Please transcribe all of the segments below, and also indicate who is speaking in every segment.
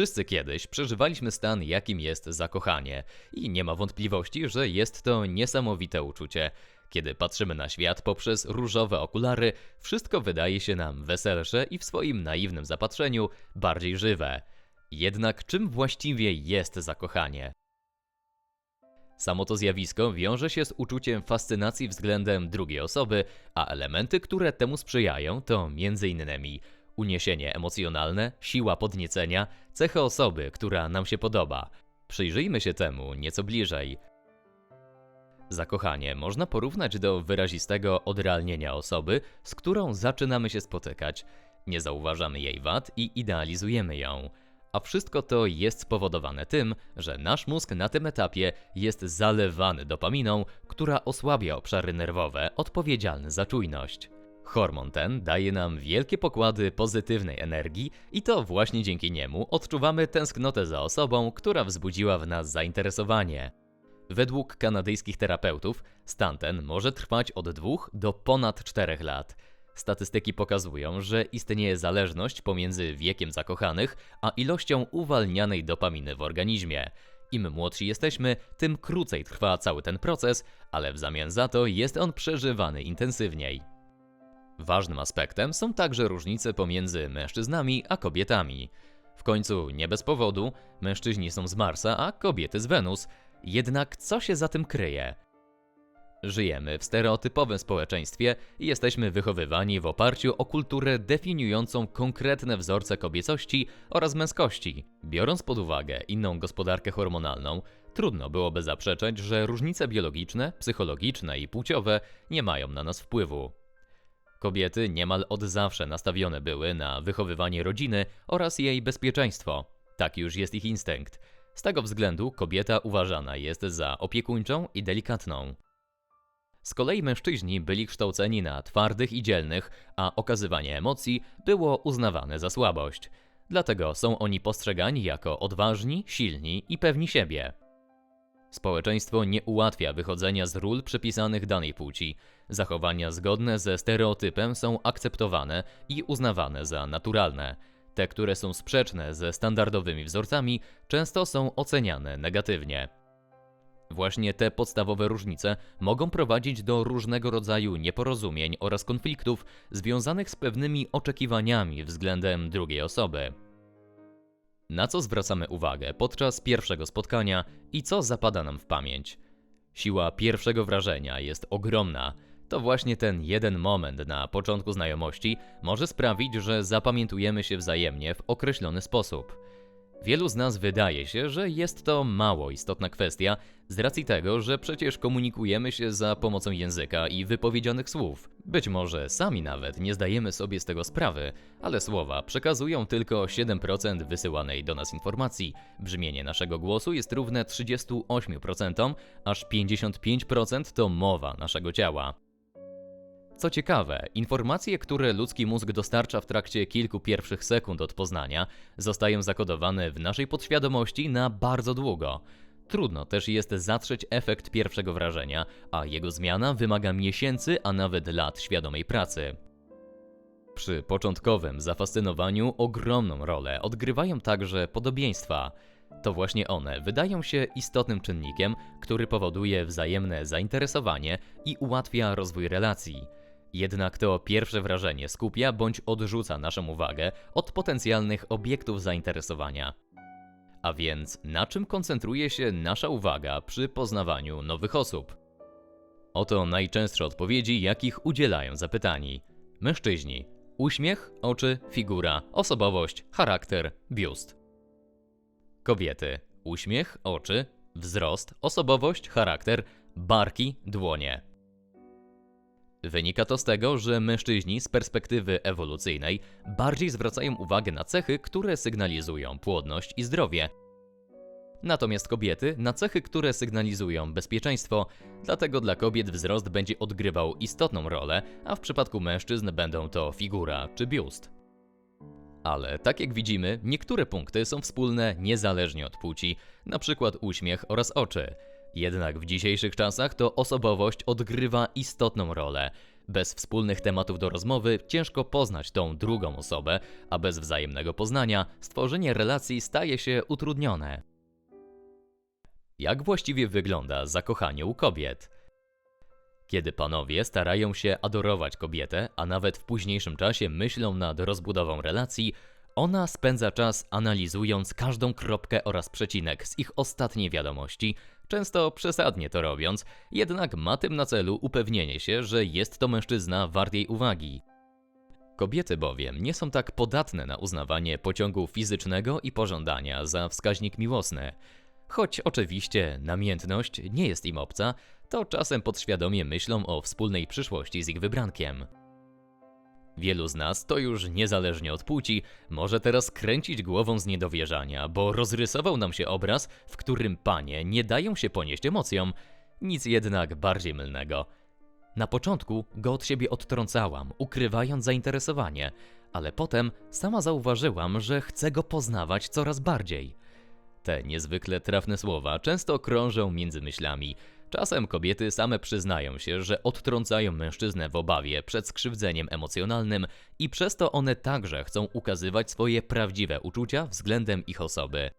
Speaker 1: Wszyscy kiedyś przeżywaliśmy stan, jakim jest zakochanie, i nie ma wątpliwości, że jest to niesamowite uczucie. Kiedy patrzymy na świat poprzez różowe okulary, wszystko wydaje się nam weselsze i w swoim naiwnym zapatrzeniu bardziej żywe. Jednak czym właściwie jest zakochanie? Samo to zjawisko wiąże się z uczuciem fascynacji względem drugiej osoby, a elementy, które temu sprzyjają, to m.in. uniesienie emocjonalne, siła podniecenia, cechy osoby, która nam się podoba. Przyjrzyjmy się temu nieco bliżej. Zakochanie można porównać do wyrazistego odrealnienia osoby, z którą zaczynamy się spotykać. Nie zauważamy jej wad i idealizujemy ją. A wszystko to jest spowodowane tym, że nasz mózg na tym etapie jest zalewany dopaminą, która osłabia obszary nerwowe odpowiedzialne za czujność. Hormon ten daje nam wielkie pokłady pozytywnej energii i to właśnie dzięki niemu odczuwamy tęsknotę za osobą, która wzbudziła w nas zainteresowanie. Według kanadyjskich terapeutów stan ten może trwać od 2 do ponad 4 lat. Statystyki pokazują, że istnieje zależność pomiędzy wiekiem zakochanych a ilością uwalnianej dopaminy w organizmie. Im młodsi jesteśmy, tym krócej trwa cały ten proces, ale w zamian za to jest on przeżywany intensywniej. Ważnym aspektem są także różnice pomiędzy mężczyznami a kobietami. W końcu, nie bez powodu, mężczyźni są z Marsa, a kobiety z Wenus. Jednak co się za tym kryje? Żyjemy w stereotypowym społeczeństwie i jesteśmy wychowywani w oparciu o kulturę definiującą konkretne wzorce kobiecości oraz męskości. Biorąc pod uwagę inną gospodarkę hormonalną, trudno byłoby zaprzeczać, że różnice biologiczne, psychologiczne i płciowe nie mają na nas wpływu. Kobiety niemal od zawsze nastawione były na wychowywanie rodziny oraz jej bezpieczeństwo. Taki już jest ich instynkt. Z tego względu kobieta uważana jest za opiekuńczą i delikatną. Z kolei mężczyźni byli kształceni na twardych i dzielnych, a okazywanie emocji było uznawane za słabość. Dlatego są oni postrzegani jako odważni, silni i pewni siebie. Społeczeństwo nie ułatwia wychodzenia z ról przypisanych danej płci. Zachowania zgodne ze stereotypem są akceptowane i uznawane za naturalne. Te, które są sprzeczne ze standardowymi wzorcami, często są oceniane negatywnie. Właśnie te podstawowe różnice mogą prowadzić do różnego rodzaju nieporozumień oraz konfliktów związanych z pewnymi oczekiwaniami względem drugiej osoby. Na co zwracamy uwagę podczas pierwszego spotkania i co zapada nam w pamięć? Siła pierwszego wrażenia jest ogromna. To właśnie ten jeden moment na początku znajomości może sprawić, że zapamiętujemy się wzajemnie w określony sposób. Wielu z nas wydaje się, że jest to mało istotna kwestia, z racji tego, że przecież komunikujemy się za pomocą języka i wypowiedzianych słów. Być może sami nawet nie zdajemy sobie z tego sprawy, ale słowa przekazują tylko 7% wysyłanej do nas informacji. Brzmienie naszego głosu jest równe 38%, aż 55% to mowa naszego ciała. Co ciekawe, informacje, które ludzki mózg dostarcza w trakcie kilku pierwszych sekund od poznania, zostają zakodowane w naszej podświadomości na bardzo długo. Trudno też jest zatrzeć efekt pierwszego wrażenia, a jego zmiana wymaga miesięcy, a nawet lat świadomej pracy. Przy początkowym zafascynowaniu ogromną rolę odgrywają także podobieństwa. To właśnie one wydają się istotnym czynnikiem, który powoduje wzajemne zainteresowanie i ułatwia rozwój relacji. Jednak to pierwsze wrażenie skupia bądź odrzuca naszą uwagę od potencjalnych obiektów zainteresowania. A więc na czym koncentruje się nasza uwaga przy poznawaniu nowych osób? Oto najczęstsze odpowiedzi, jakich udzielają zapytani. Mężczyźni. Uśmiech, oczy, figura, osobowość, charakter, biust. Kobiety. Uśmiech, oczy, wzrost, osobowość, charakter, barki, dłonie. Wynika to z tego, że mężczyźni z perspektywy ewolucyjnej bardziej zwracają uwagę na cechy, które sygnalizują płodność i zdrowie. Natomiast kobiety na cechy, które sygnalizują bezpieczeństwo, dlatego dla kobiet wzrost będzie odgrywał istotną rolę, a w przypadku mężczyzn będą to figura czy biust. Ale tak jak widzimy, niektóre punkty są wspólne niezależnie od płci, np. uśmiech oraz oczy. Jednak w dzisiejszych czasach to osobowość odgrywa istotną rolę. Bez wspólnych tematów do rozmowy ciężko poznać tą drugą osobę, a bez wzajemnego poznania stworzenie relacji staje się utrudnione. Jak właściwie wygląda zakochanie u kobiet? Kiedy panowie starają się adorować kobietę, a nawet w późniejszym czasie myślą nad rozbudową relacji, ona spędza czas analizując każdą kropkę oraz przecinek z ich ostatniej wiadomości, często przesadnie to robiąc, jednak ma tym na celu upewnienie się, że jest to mężczyzna wart jej uwagi. Kobiety bowiem nie są tak podatne na uznawanie pociągu fizycznego i pożądania za wskaźnik miłosny. Choć oczywiście namiętność nie jest im obca, to czasem podświadomie myślą o wspólnej przyszłości z ich wybrankiem. Wielu z nas, to już niezależnie od płci, może teraz kręcić głową z niedowierzania, bo rozrysował nam się obraz, w którym panie nie dają się ponieść emocjom. Nic jednak bardziej mylnego. Na początku go od siebie odtrącałam, ukrywając zainteresowanie, ale potem sama zauważyłam, że chcę go poznawać coraz bardziej. Te niezwykle trafne słowa często krążą między myślami. Czasem kobiety same przyznają się, że odtrącają mężczyznę w obawie przed skrzywdzeniem emocjonalnym i przez to one także chcą ukazywać swoje prawdziwe uczucia względem ich osoby.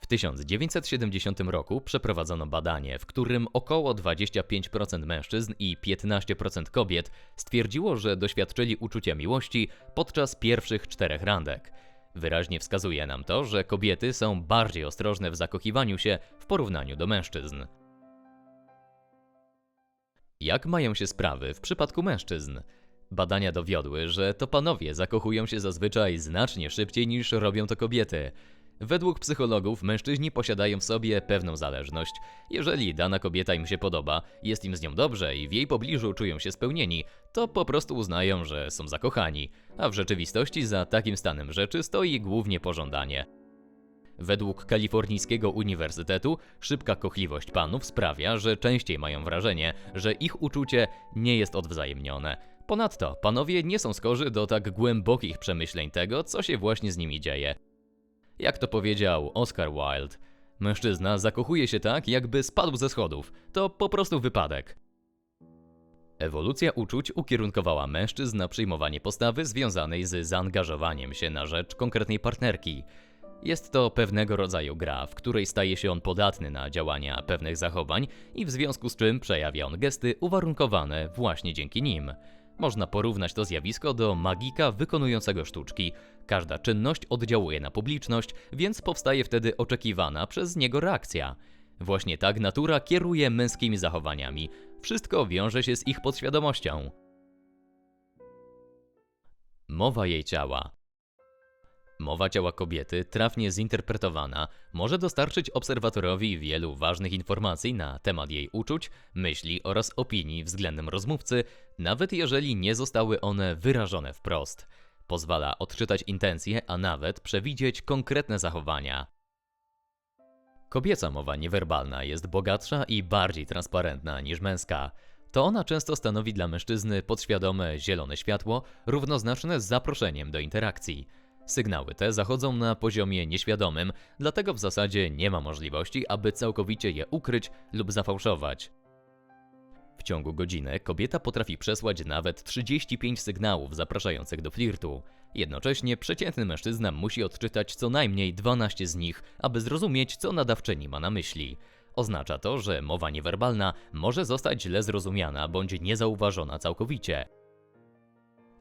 Speaker 1: W 1970 roku przeprowadzono badanie, w którym około 25% mężczyzn i 15% kobiet stwierdziło, że doświadczyli uczucia miłości podczas pierwszych czterech randek. Wyraźnie wskazuje nam to, że kobiety są bardziej ostrożne w zakochiwaniu się w porównaniu do mężczyzn. Jak mają się sprawy w przypadku mężczyzn? Badania dowiodły, że to panowie zakochują się zazwyczaj znacznie szybciej niż robią to kobiety. Według psychologów mężczyźni posiadają w sobie pewną zależność. Jeżeli dana kobieta im się podoba, jest im z nią dobrze i w jej pobliżu czują się spełnieni, to po prostu uznają, że są zakochani, a w rzeczywistości za takim stanem rzeczy stoi głównie pożądanie. Według kalifornijskiego uniwersytetu szybka kochliwość panów sprawia, że częściej mają wrażenie, że ich uczucie nie jest odwzajemnione. Ponadto panowie nie są skorzy do tak głębokich przemyśleń tego, co się właśnie z nimi dzieje. Jak to powiedział Oscar Wilde, mężczyzna zakochuje się tak, jakby spadł ze schodów. To po prostu wypadek. Ewolucja uczuć ukierunkowała mężczyzn na przyjmowanie postawy związanej z zaangażowaniem się na rzecz konkretnej partnerki. Jest to pewnego rodzaju gra, w której staje się on podatny na działania pewnych zachowań i w związku z czym przejawia on gesty uwarunkowane właśnie dzięki nim. Można porównać to zjawisko do magika wykonującego sztuczki. Każda czynność oddziałuje na publiczność, więc powstaje wtedy oczekiwana przez niego reakcja. Właśnie tak natura kieruje męskimi zachowaniami. Wszystko wiąże się z ich podświadomością. Mowa jej ciała. Mowa ciała kobiety, trafnie zinterpretowana, może dostarczyć obserwatorowi wielu ważnych informacji na temat jej uczuć, myśli oraz opinii względem rozmówcy, nawet jeżeli nie zostały one wyrażone wprost. Pozwala odczytać intencje, a nawet przewidzieć konkretne zachowania. Kobieca mowa niewerbalna jest bogatsza i bardziej transparentna niż męska. To ona często stanowi dla mężczyzny podświadome zielone światło, równoznaczne z zaproszeniem do interakcji. Sygnały te zachodzą na poziomie nieświadomym, dlatego w zasadzie nie ma możliwości, aby całkowicie je ukryć lub zafałszować. W ciągu godziny kobieta potrafi przesłać nawet 35 sygnałów zapraszających do flirtu. Jednocześnie przeciętny mężczyzna musi odczytać co najmniej 12 z nich, aby zrozumieć, co nadawczyni ma na myśli. Oznacza to, że mowa niewerbalna może zostać źle zrozumiana bądź niezauważona całkowicie.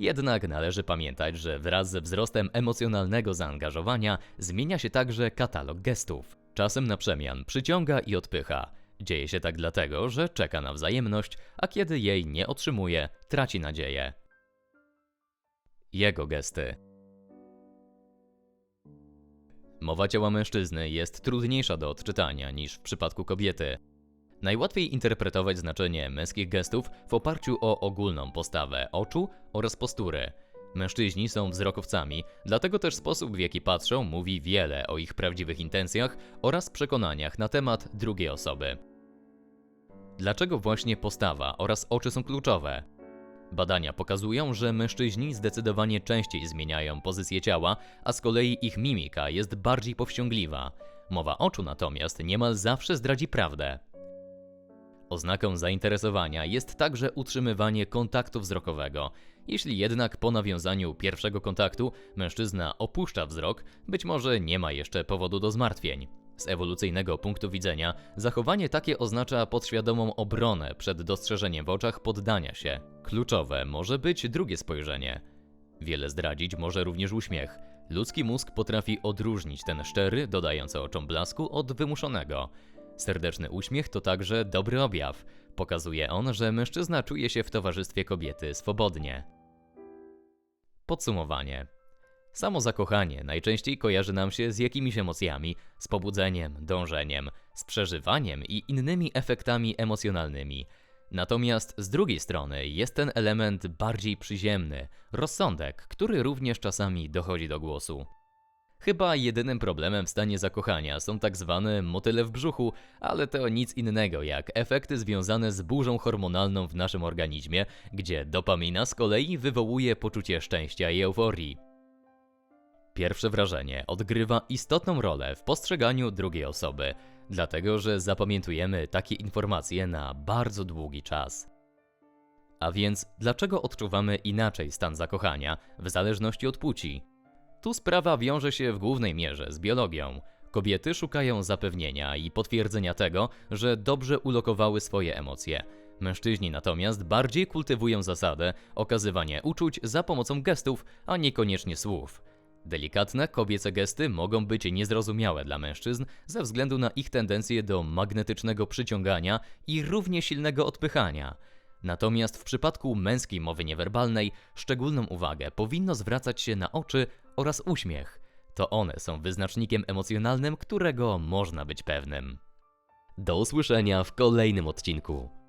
Speaker 1: Jednak należy pamiętać, że wraz ze wzrostem emocjonalnego zaangażowania zmienia się także katalog gestów. Czasem na przemian przyciąga i odpycha. Dzieje się tak dlatego, że czeka na wzajemność, a kiedy jej nie otrzymuje, traci nadzieję. Jego gesty. Mowa ciała mężczyzny jest trudniejsza do odczytania niż w przypadku kobiety. Najłatwiej interpretować znaczenie męskich gestów w oparciu o ogólną postawę oczu oraz postury. Mężczyźni są wzrokowcami, dlatego też sposób w jaki patrzą mówi wiele o ich prawdziwych intencjach oraz przekonaniach na temat drugiej osoby. Dlaczego właśnie postawa oraz oczy są kluczowe? Badania pokazują, że mężczyźni zdecydowanie częściej zmieniają pozycję ciała, a z kolei ich mimika jest bardziej powściągliwa. Mowa oczu natomiast niemal zawsze zdradzi prawdę. Oznaką zainteresowania jest także utrzymywanie kontaktu wzrokowego. Jeśli jednak po nawiązaniu pierwszego kontaktu mężczyzna opuszcza wzrok, być może nie ma jeszcze powodu do zmartwień. Z ewolucyjnego punktu widzenia, zachowanie takie oznacza podświadomą obronę przed dostrzeżeniem w oczach poddania się. Kluczowe może być drugie spojrzenie. Wiele zdradzić może również uśmiech. Ludzki mózg potrafi odróżnić ten szczery, dodający oczom blasku, od wymuszonego. Serdeczny uśmiech to także dobry objaw. Pokazuje on, że mężczyzna czuje się w towarzystwie kobiety swobodnie. Podsumowanie. Samo zakochanie najczęściej kojarzy nam się z jakimiś emocjami, z pobudzeniem, dążeniem, z przeżywaniem i innymi efektami emocjonalnymi. Natomiast z drugiej strony jest ten element bardziej przyziemny, rozsądek, który również czasami dochodzi do głosu. Chyba jedynym problemem w stanie zakochania są tak zwane motyle w brzuchu, ale to nic innego jak efekty związane z burzą hormonalną w naszym organizmie, gdzie dopamina z kolei wywołuje poczucie szczęścia i euforii. Pierwsze wrażenie odgrywa istotną rolę w postrzeganiu drugiej osoby, dlatego że zapamiętujemy takie informacje na bardzo długi czas. A więc dlaczego odczuwamy inaczej stan zakochania w zależności od płci? Tu sprawa wiąże się w głównej mierze z biologią. Kobiety szukają zapewnienia i potwierdzenia tego, że dobrze ulokowały swoje emocje. Mężczyźni natomiast bardziej kultywują zasadę okazywania uczuć za pomocą gestów, a niekoniecznie słów. Delikatne kobiece gesty mogą być niezrozumiałe dla mężczyzn ze względu na ich tendencję do magnetycznego przyciągania i równie silnego odpychania. Natomiast w przypadku męskiej mowy niewerbalnej szczególną uwagę powinno zwracać się na oczy oraz uśmiech. To one są wyznacznikiem emocjonalnym, którego można być pewnym. Do usłyszenia w kolejnym odcinku.